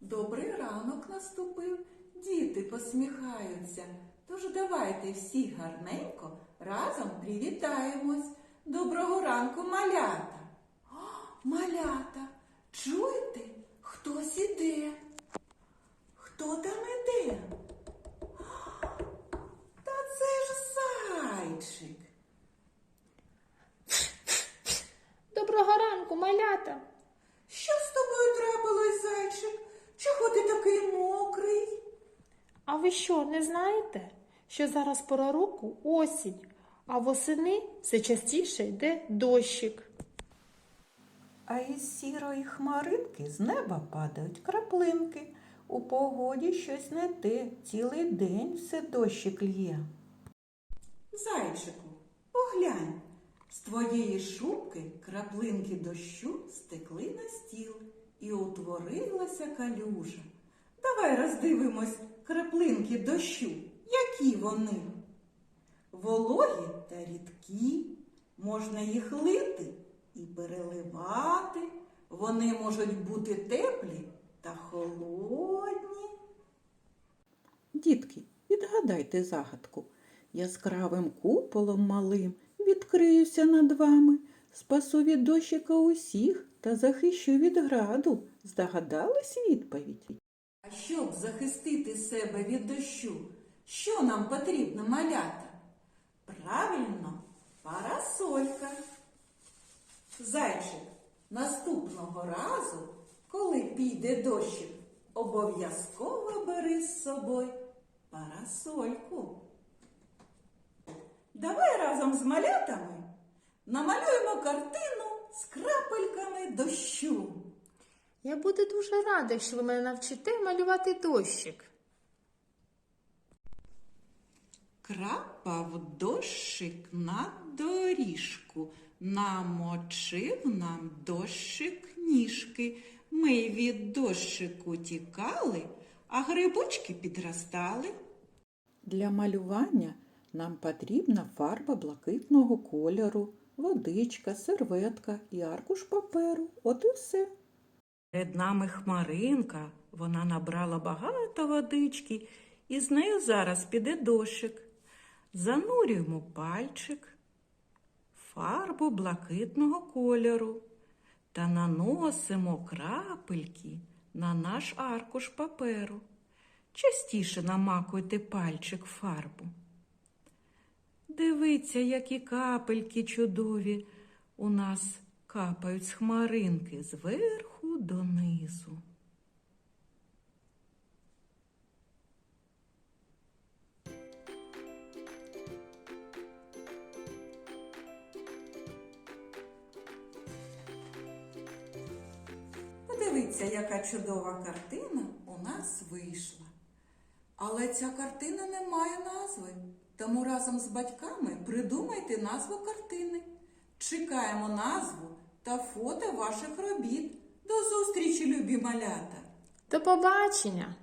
Добрий ранок наступив, діти посміхаються. Тож давайте всі гарненько разом привітаємось. Доброго ранку, малята. О, малята, чуєте, хтось іде? Хто там іде? Та це ж зайчик. Доброго ранку, малята. Що з тобою трапилось, зайчик? Чого ти такий мокрий? А ви що, не знаєте, що зараз пора року осінь, а восени все частіше йде дощик. А із сірої хмаринки з неба падають краплинки. У погоді щось не те, цілий день все дощик лє. Зайчику, поглянь, з твоєї шубки краплинки дощу стекли на стіл і утворилася калюжа. Давай роздивимось краплинки дощу, які вони. Вологі та рідкі, можна їх лити і переливати. Вони можуть бути теплі та холодні. Дітки, відгадайте загадку. Яскравим куполом малим відкриюся над вами, спасу від дощика усіх та захищу від граду. Здогадались відповідь? А щоб захистити себе від дощу, що нам потрібно малята? Правильно, парасолька. Зайчик, наступного разу, коли піде дощик, обов'язково бери з собою парасольку. Давай разом з малятами намалюємо картину з крапельками дощу. Я буду дуже рада, якщо ви мене навчите малювати дощик. Крапав дощик на доріжку, намочив нам дощик ніжки. Ми від дощику тікали, а грибочки підростали. Для малювання нам потрібна фарба блакитного кольору, водичка, серветка і аркуш паперу. От і все. Перед нами хмаринка, вона набрала багато водички, і з нею зараз піде дощик. Занурюємо пальчик, фарбу блакитного кольору та наносимо крапельки на наш аркуш паперу. Частіше намакуйте пальчик фарбу. Дивіться, які капельки чудові у нас капають з хмаринки зверху донизу. Подивіться, яка чудова картина у нас вийшла. Але ця картина не має назви, тому разом з батьками придумайте назву картини. Чекаємо назву та фото ваших робіт. До зустрічі, любі малята! До побачення!